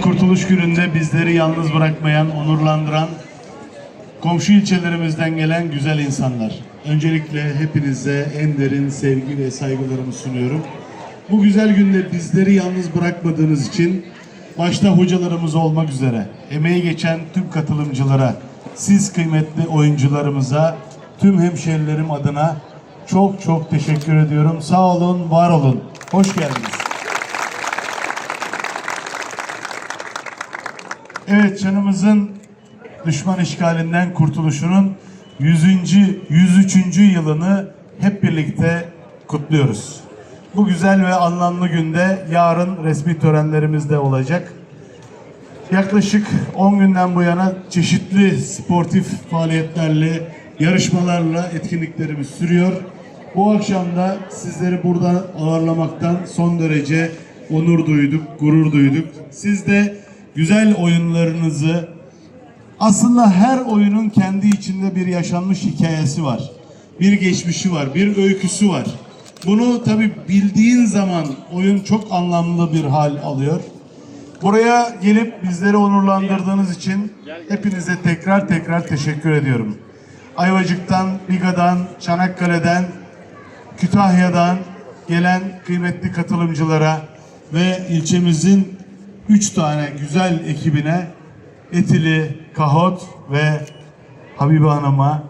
Kurtuluş gününde bizleri yalnız bırakmayan, onurlandıran komşu ilçelerimizden gelen güzel insanlar. Öncelikle hepinize en derin sevgi ve saygılarımı sunuyorum. Bu güzel günde bizleri yalnız bırakmadığınız için başta hocalarımız olmak üzere emeği geçen tüm katılımcılara, siz kıymetli oyuncularımıza, tüm hemşerilerim adına çok çok teşekkür ediyorum. Sağ olun, var olun. Hoş geldiniz. Evet canımızın düşman işgalinden kurtuluşunun 100. 103. yılını hep birlikte kutluyoruz. Bu güzel ve anlamlı günde yarın resmi törenlerimiz de olacak. Yaklaşık 10 günden bu yana çeşitli sportif faaliyetlerle, yarışmalarla etkinliklerimiz sürüyor. Bu akşam da sizleri burada ağırlamaktan son derece onur duyduk, gurur duyduk. Siz de güzel oyunlarınızı aslında her oyunun kendi içinde bir yaşanmış hikayesi var. Bir geçmişi var, bir öyküsü var. Bunu tabi bildiğin zaman oyun çok anlamlı bir hal alıyor. Buraya gelip bizleri onurlandırdığınız için hepinize tekrar tekrar teşekkür ediyorum. Ayvacık'tan, Biga'dan, Çanakkale'den, Kütahya'dan gelen kıymetli katılımcılara ve ilçemizin üç tane güzel ekibine Etili, Kahot ve Habibe Hanım'a,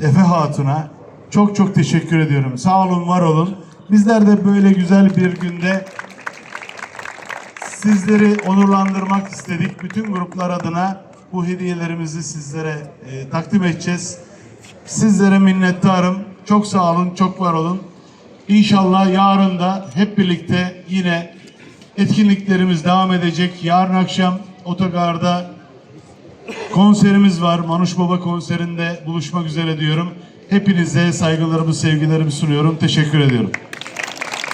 Efe Hatun'a çok çok teşekkür ediyorum. Sağ olun, var olun. Bizler de böyle güzel bir günde sizleri onurlandırmak istedik. Bütün gruplar adına bu hediyelerimizi sizlere e, takdim edeceğiz. Sizlere minnettarım. Çok sağ olun, çok var olun. İnşallah yarın da hep birlikte yine etkinliklerimiz devam edecek. Yarın akşam otogarda konserimiz var. Manuş Baba konserinde buluşmak üzere diyorum. Hepinize saygılarımı, sevgilerimi sunuyorum. Teşekkür ediyorum.